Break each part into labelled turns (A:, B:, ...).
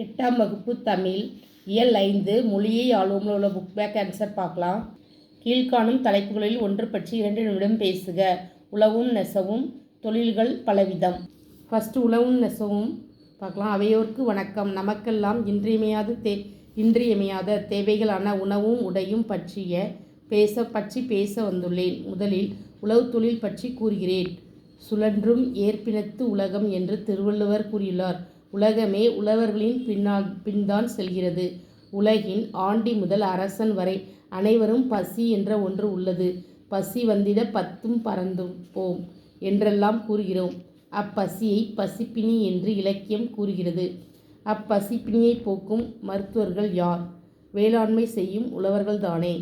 A: எட்டாம் வகுப்பு தமிழ் இயல் ஐந்து மொழியை ஆளுமில் உள்ள புக் பேக் ஆன்சர் பார்க்கலாம். கீழ்காணும் தலைப்புகளில் ஒன்று பற்றி இரண்டு நிமிடம் பேசுக. உழவும் நெசவும் தொழில்கள் பலவிதம். ஃபஸ்ட்டு உழவும் நெசவும் பார்க்கலாம். அவையோர்க்கு வணக்கம். நமக்கெல்லாம் இன்றியமையாத தே இன்றியமையாத தேவைகளான உணவும் உடையும் பற்றிய பேச பற்றி பேச வந்துள்ளேன். முதலில் உழவு தொழில் பற்றி கூறுகிறேன். சுழன்றும் ஏற்பினத்து உலகம் என்று திருவள்ளுவர் கூறியுள்ளார். உலகமே உழவர்களின் பின்னால் பின்தான் செல்கிறது. உலகின் ஆண்டி முதல் அரசன் வரை அனைவரும் பசி என்ற ஒன்று உள்ளது. பசி வந்திட பத்தும் பறந்தும் போம் என்றெல்லாம் கூறுகிறோம். அப்பசியை பசிப்பினி என்று இலக்கியம் கூறுகிறது. அப்பசிப்பினியை போக்கும் மருத்துவர்கள் யார்? வேளாண்மை செய்யும் உழவர்கள்தானே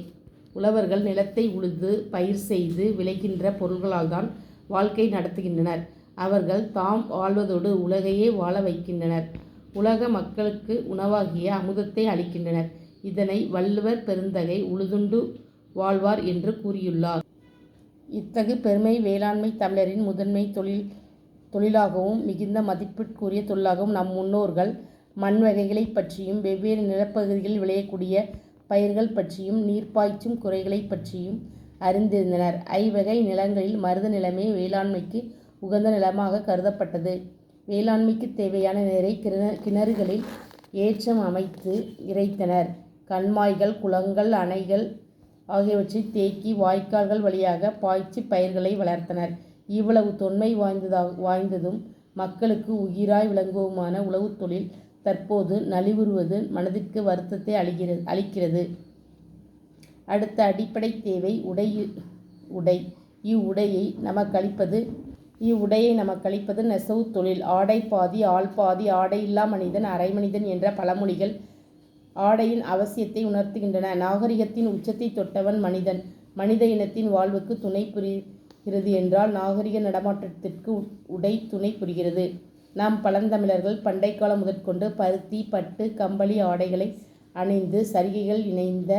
A: உழவர்கள் நிலத்தை உழுது பயிர் செய்து விளைகின்ற பொருள்களால்தான் வாழ்க்கை நடத்துகின்றனர். அவர்கள் தாம் வாழ்வதோடு உலகையே வாழ வைக்கின்றனர். உலக மக்களுக்கு உணவாகிய அமுதத்தை அளிக்கின்றனர். இதனை வள்ளுவர் பெருந்தகை உழுதுண்டு வாழ்வார் என்று கூறியுள்ளார். இத்தகு பெருமை வேளாண்மை தமிழரின் முதன்மை தொழில் தொழிலாகவும் மிகுந்த மதிப்பிற்குரிய தொழிலாகவும் நம் முன்னோர்கள் மண் வகைகளை பற்றியும் வெவ்வேறு நிலப்பகுதிகளில் விளையக்கூடிய பயிர்கள் பற்றியும் நீர்ப்பாய்ச்சும் குறைகளை பற்றியும் அறிந்திருந்தனர். ஐவகை நிலங்களில் மருத நிலமே வேளாண்மைக்கு உகந்த நிலமாக கருதப்பட்டது. வேளாண்மைக்கு தேவையான நீரை கிண கிணறுகளில் ஏற்றம் அமைத்து இறைத்தனர். கண்மாய்கள் குளங்கள் அணைகள் ஆகியவற்றை தேக்கி வாய்க்கால்கள் வழியாக பாய்ச்சி பயிர்களை வளர்த்தனர். இவ்வளவு தொன்மை வாய்ந்ததா வாய்ந்ததும் மக்களுக்கு உயிராய் விளங்குவதுமான உழவுத் தொழில் தற்போது நலிவுறுவது மனதிற்கு வருத்தத்தை அளிக்கிறது அளிக்கிறது. அடுத்த அடிப்படை தேவை உடை உடை. இவ்வுடையை நமக்களிப்பது இவ்வுடையை நமக்களிப்பது நெசவு தொழில். ஆடை பாதி ஆள் பாதி ஆடையில்லா மனிதன் அரை மனிதன் என்ற பழமொழிகள் ஆடையின் அவசியத்தை உணர்த்துகின்றன. நாகரிகத்தின் உச்சத்தை தொட்டவன் மனிதன். மனித இனத்தின் வாழ்வுக்கு துணை புரிகிறது என்றால் நாகரிக நடமாட்டத்திற்கு உடை துணை புரிகிறது. நாம் பழந்தமிழர்கள் பண்டை காலம் முதற்கொண்டு பருத்தி பட்டு கம்பளி ஆடைகளை அணிந்து சரிகைகள் இணைந்த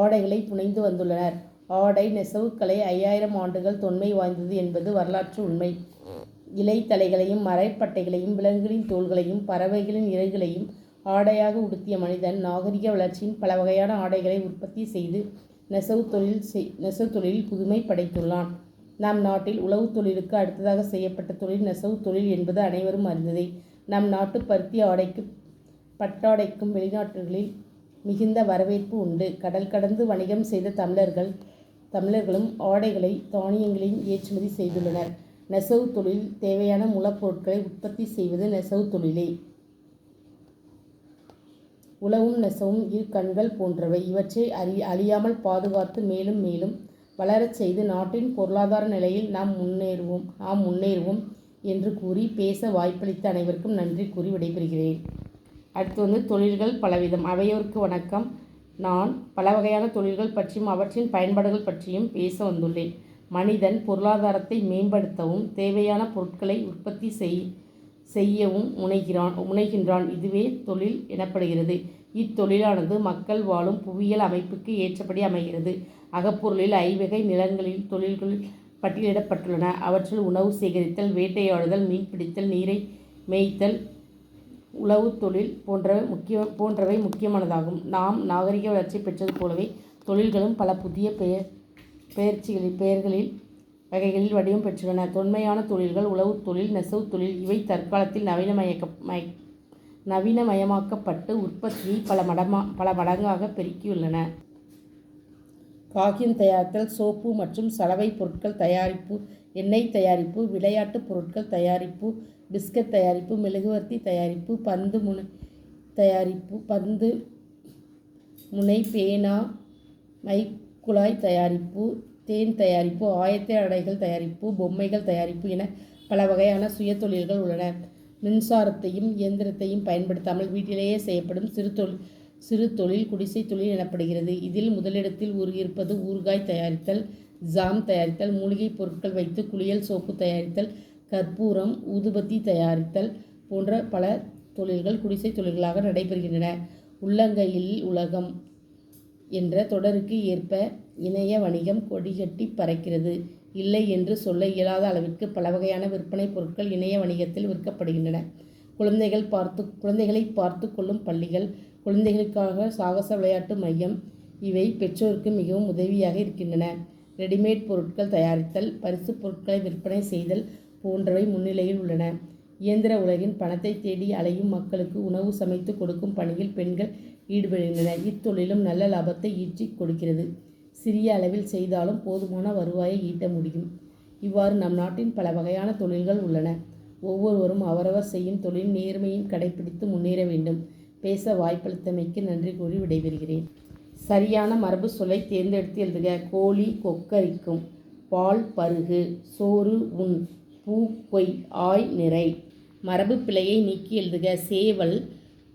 A: ஆடைகளை புனைந்து வந்துள்ளனர். ஆடை நெசவுக்கலை ஐயாயிரம் ஆண்டுகள் தொன்மை வாய்ந்தது என்பது வரலாற்று உண்மை. இலைத்தலைகளையும் மரைப்பட்டைகளையும் விலங்குகளின் தோள்களையும் பறவைகளின் இறகுகளையும் ஆடையாக உடுத்திய மனிதன் நாகரிக வளர்ச்சியின் பல வகையான ஆடைகளை உற்பத்தி செய்து நெசவு தொழில் செய் நெசவு தொழிலில் புதுமை படைத்துள்ளான். நம் நாட்டில் உழவு தொழிலுக்கு அடுத்ததாக செய்யப்பட்ட தொழில் நெசவு தொழில் என்பது அனைவரும் அறிந்ததே. நம் நாட்டு பருத்தி ஆடைக்கு பட்டாடைக்கும் வெளிநாட்டுகளில் மிகுந்த வரவேற்பு உண்டு. கடல் கடந்து வணிகம் செய்த தமிழர்கள் தமிழர்களும் ஆடைகளை தானியங்களையும் ஏற்றுமதி செய்துள்ளனர். நெசவு தொழில் தேவையான மூலப்பொருட்களை உற்பத்தி செய்வது நெசவு தொழிலே. உழவும் நெசவும் இரு கண்கள் போன்றவை. இவற்றை அறி அழியாமல் பாதுகாத்து மேலும் மேலும் வளரச் செய்து நாட்டின் பொருளாதார நிலையில் நாம் முன்னேறுவோம் நாம் முன்னேறுவோம் என்று கூறி பேச வாய்ப்பளித்த அனைவருக்கும் நன்றி கூறி விடைபெறுகிறேன். அடுத்து வந்து தொழில்கள் பலவிதம். அவையோருக்கு வணக்கம். நான் பல வகையான தொழில்கள் பற்றியும் அவற்றின் பயன்பாடுகள் பற்றியும் பேச வந்துள்ளேன். மனிதன் பொருளாதாரத்தை மேம்படுத்தவும் தேவையான பொருட்களை உற்பத்தி செய் செய்யவும் முனைகிறான் முனைகின்றான். இதுவே தொழில் எனப்படுகிறது. இத்தொழிலானது மக்கள் வாழும் புவியியல் அமைப்புக்கு ஏற்றபடி அமைகிறது. அகப்பொருளில் ஐவகை நிலங்களில் தொழில்கள் பட்டியலிடப்பட்டுள்ளன. அவற்றில் உணவு சேகரித்தல் வேட்டையாடுதல் மீன்பிடித்தல் நீரை மேய்த்தல் உளவு தொழில் போன்றவை முக்கிய போன்றவை முக்கியமானதாகும். நாம் நாகரிக வளர்ச்சி பெற்றது போலவே தொழில்களும் பல புதிய பெயர் பெயர்ச்சிகளில் பெயர்களில் வகைகளில் வடிவம் பெற்றுள்ளன. தொன்மையான தொழில்கள் உளவு தொழில் நெசவு தொழில் இவை தற்காலத்தில் நவீனமயக்க மய நவீனமயமாக்கப்பட்டு உற்பத்தியை பல மடமா பல மடங்காக பெருக்கியுள்ளன. காகியம் தயாரித்தல் சோப்பு மற்றும் சலவை பொருட்கள் தயாரிப்பு எண்ணெய் தயாரிப்பு விளையாட்டு பொருட்கள் தயாரிப்பு பிஸ்கட் தயாரிப்பு மெழுகுவர்த்தி தயாரிப்பு பந்து முனை தயாரிப்பு பந்து முனை பேனா மைக்குழாய் தயாரிப்பு தேன் தயாரிப்பு ஆயத்த அடைகள் தயாரிப்பு பொம்மைகள் தயாரிப்பு என பல வகையான சுயதொழில்கள் உள்ளன. மின்சாரத்தையும் இயந்திரத்தையும் பயன்படுத்தாமல் வீட்டிலேயே செய்யப்படும் சிறு தொழில் சிறு தொழில் குடிசை தொழில் எனப்படுகிறது. இதில் முதலிடத்தில் இருப்பது ஊறுகாய் தயாரித்தல் ஜாம் தயாரித்தல் மூலிகைப் பொருட்கள் வைத்து குளியல் சோப்பு தயாரித்தல் கற்பூரம் ஊதுபத்தி தயாரித்தல் போன்ற பல தொழில்கள் குடிசை தொழில்களாக நடைபெறுகின்றன. உள்ளங்கையில் உலகம் என்ற தொடருக்கு ஏற்ப இணைய வணிகம் கொடிகட்டி பறக்கிறது. இல்லை என்று சொல்ல இயலாத அளவிற்கு பல வகையான விற்பனை பொருட்கள் இணைய வணிகத்தில் விற்கப்படுகின்றன. குழந்தைகள் பார்த்து குழந்தைகளை பார்த்து கொள்ளும் பள்ளிகள் குழந்தைகளுக்காக சாகச விளையாட்டு மையம் இவை பெற்றோருக்கு மிகவும் உதவியாக இருக்கின்றன. ரெடிமேட் பொருட்கள் தயாரித்தல் பரிசு பொருட்களை விற்பனை செய்தல் போன்றவை முன்னிலையில் உள்ளன. இயந்திர உலகின் பணத்தை தேடி அலையும் மக்களுக்கு உணவு சமைத்து கொடுக்கும் பணியில் பெண்கள் ஈடுபடுகின்றனர். இத்தொழிலும் நல்ல லாபத்தை ஈற்றி கொடுக்கிறது. சிறிய அளவில் செய்தாலும் போதுமான வருவாயை ஈட்ட முடியும். இவ்வாறு நம் நாட்டின் பல வகையான தொழில்கள் உள்ளன. ஒவ்வொருவரும் அவரவர் செய்யும் தொழில் நேர்மையும் கடைபிடித்து முன்னேற வேண்டும். பேச வாய்ப்பளித்தமைக்கு நன்றி கூறி விடைபெறுகிறேன். சரியான மரபு சொல்லை தேர்ந்தெடுத்து எழுதுக. கோழி கொக்கரிக்கும். பால் பருகு. சோறு உண். பூ கொய் ஆய் நிறை. மரபு பிழையை நீக்கி எழுதுக. சேவல்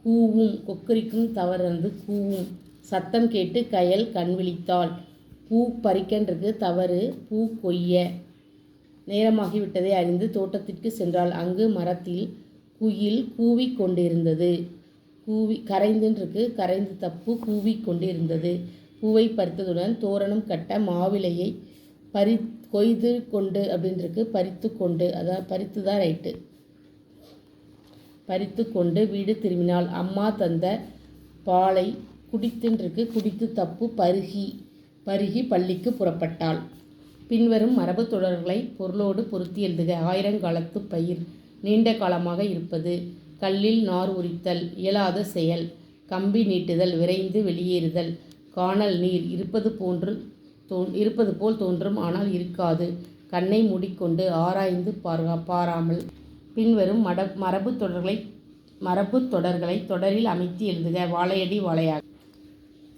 A: கூவும் கொக்கரிக்கும் தவறந்து கூவும். சத்தம் கேட்டு கயல் கண் விழித்தாள். பூ பறிக்கன்றது தவறு பூ கொய்ய. நேரமாகிவிட்டதை அறிந்து தோட்டத்திற்கு சென்றாள். அங்கு மரத்தில் குயில் கூவிக் கொண்டிருந்தது. கூவி கரைந்துன்றிருக்கு. கரைந்து தப்பு கூவிக் கொண்டிருந்தது. பூவை பறித்ததுடன் தோரணம் கட்ட மாவிலையை பறி கொய்து கொண்டு அப்படின்றிருக்கு. பறித்து கொண்டு. அதான் பறித்து தான் ரைட்டு பறித்து கொண்டு வீடு திரும்பினாள். அம்மா தந்த பாலை குடித்துன்றிருக்கு. குடித்து தப்பு பருகி பருகி பள்ளிக்கு புறப்பட்டாள். பின்வரும் மரபு தொடர்களை பொருளோடு பொருத்தி எழுதுக. ஆயிரங்காலத்து பயிர் நீண்ட காலமாக இருப்பது. கல்லில் நார் உரித்தல் இயலாத செயல். கம்பி நீட்டுதல் விரைந்து வெளியேறுதல். காணல் நீர் இருப்பது போன்று தோன் இருப்பது போல் தோன்றும் ஆனால் இருக்காது. கண்ணை மூடிக்கொண்டு ஆராய்ந்து பாரா பாராமல். பின்வரும் மட மரபு தொடர்களை மரபு தொடர்களை தொடரில் அமைத்து எழுதுக. வாழையடி வாழையாக.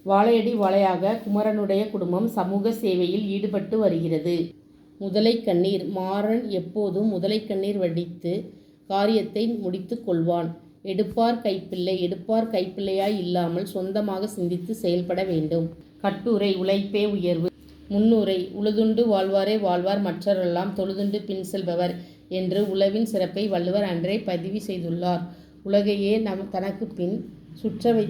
A: வாழையடி வாழையாக குமரனுடைய குடும்பம் சமூக சேவையில் ஈடுபட்டு வருகிறது. முதலை கண்ணீர். மாறன் எப்போதும் முதலை கண்ணீர் வடித்து காரியத்தை முடித்து கொள்வான். எடுப்பார் கைப்பிள்ளை. எடுப்பார் கைப்பிள்ளையாய் இல்லாமல் சொந்தமாக சிந்தித்து செயல்பட வேண்டும். கட்டுரை உழைப்பே உயர்வு. முன்னுரை உழுதுண்டு வாழ்வாரே வாழ்வார் மற்றரெல்லாம் தொழுதுண்டு பின் செல்பவர் என்று உழவின் சிறப்பை வள்ளுவர் அன்றே பதிவு செய்துள்ளார். உலகையே நம் தனக்கு பின் சுற்ற வை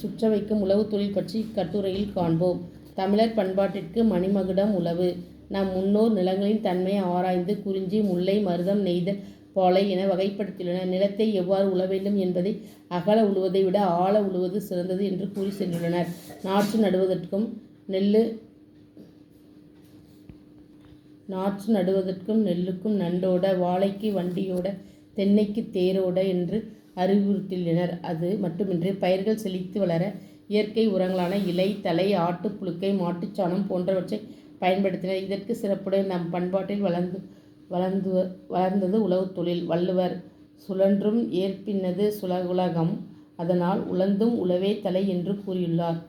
A: சுற்ற வைக்கும் உழவு தொழில் பற்றி கட்டுரையில் காண்போம். தமிழர் பண்பாட்டிற்கு மணிமகுடம் உழவு நம் முன்னோர் நிலங்களின் தன்மையை ஆராய்ந்து குறிஞ்சி முல்லை மருதம் நெய்தல் பாலை என வகைப்படுத்தியுள்ளனர். நிலத்தை எவ்வாறு உழ வேண்டும் என்பதை அகல உழுவதை விட ஆழ உழுவது சிறந்தது என்று கூறி சென்றுள்ளனர். நாற்று நடுவதற்கும் நெல் நாற்று நடுவதற்கும் நெல்லுக்கும் நண்டோட வாழைக்கு வண்டியோட தென்னைக்கு தேரோட என்று அறிவுறுத்தியுள்ளனர். அது மட்டுமின்றி பயிர்கள் செழித்து வளர இயற்கை உரங்களான இலை தலை ஆட்டுப்புழுக்கை மாட்டுச்சாணம் போன்றவற்றை பயன்படுத்தினர். இதற்கு சிறப்புடைய நம் பண்பாட்டில் வளர்ந்து வளர்ந்து வளர்ந்தது உழவுத் தொழில். வள்ளுவர் சுழன்றும் ஏற்பின்னது சுலகுலகம். அதனால் உழந்தும் உழவே தலை என்று கூறியுள்ளார்.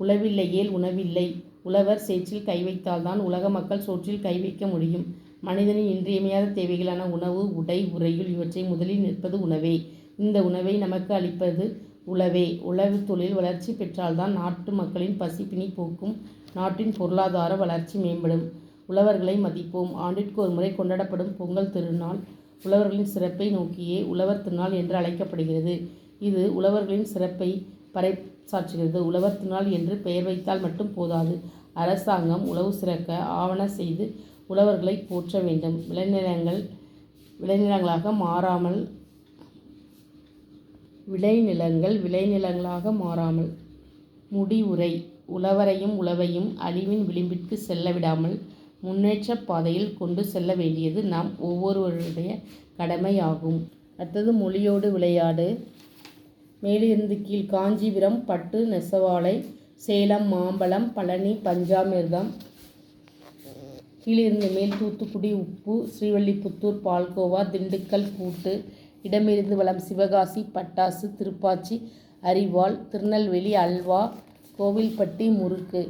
A: உழவில்லையேல் உணவில்லை. உழவர் சேற்றில் கை வைத்தால்தான் உலக மக்கள் சோற்றில் கை வைக்க முடியும். மனிதனின் இன்றியமையாத தேவைகளான உணவு உடை உறையுள் இவற்றை முதலில் நிற்பது உணவே. இந்த உணவை நமக்கு அளிப்பது உழவே. உழவு தொழில் வளர்ச்சி பெற்றால்தான் நாட்டு மக்களின் பசிப்பினி போக்கும். நாட்டின் பொருளாதார வளர்ச்சி மேம்படும். உழவர்களை மதிப்போம். ஆண்டிற்கு ஒரு முறை கொண்டாடப்படும் பொங்கல் திருநாள் உழவர்களின் சிறப்பை நோக்கியே உழவர் திருநாள் என்று அழைக்கப்படுகிறது. இது உழவர்களின் சிறப்பை பறை சாற்றுகிறது உழவர் திருநாள் என்று பெயர் வைத்தால் மட்டும் போதாது. அரசாங்கம் உழவு சிறக்க ஆவண செய்து உழவர்களை போற்ற வேண்டும். விளைநிலங்கள் விளைநிலங்களாக மாறாமல் விளைநிலங்கள் விளைநிலங்களாக மாறாமல் முடிவுரை உழவரையும் உழவையும் அழிவின் விளிம்பிற்கு செல்ல விடாமல் முன்னேற்ற பாதையில் கொண்டு செல்ல வேண்டியது நாம் ஒவ்வொருவருடைய கடமையாகும். அடுத்தது மொழியோடு விளையாடு. மேலிருந்து கீழ் காஞ்சிபுரம் பட்டு நெசவாலை சேலம் மாம்பழம் பழனி பஞ்சாமிர்தம் கீழிருந்து மேல் தூத்துக்குடி உப்பு ஸ்ரீவல்லிபுத்தூர் பால்கோவா திண்டுக்கல் கூட்டு இடமிருந்து வளம் சிவகாசி பட்டாசு திருப்பாச்சி அரிவாள் திருநெல்வேலி அல்வா கோவில்பட்டி முறுக்கு.